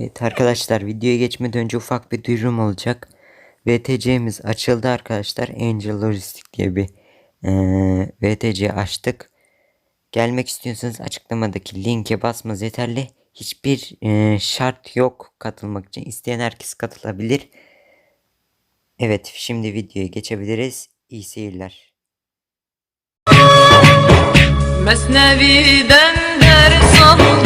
Evet arkadaşlar videoya geçmeden önce ufak bir duyurum olacak. VTC'miz açıldı arkadaşlar. Angel Logistik diye bir eee, VTC açtık. Gelmek istiyorsanız açıklamadaki linke basmanız yeterli. Hiçbir eee, şart yok katılmak için. İsteyen herkes katılabilir. Evet şimdi videoya geçebiliriz. İyi seyirler. Mesnevi'den ders aldım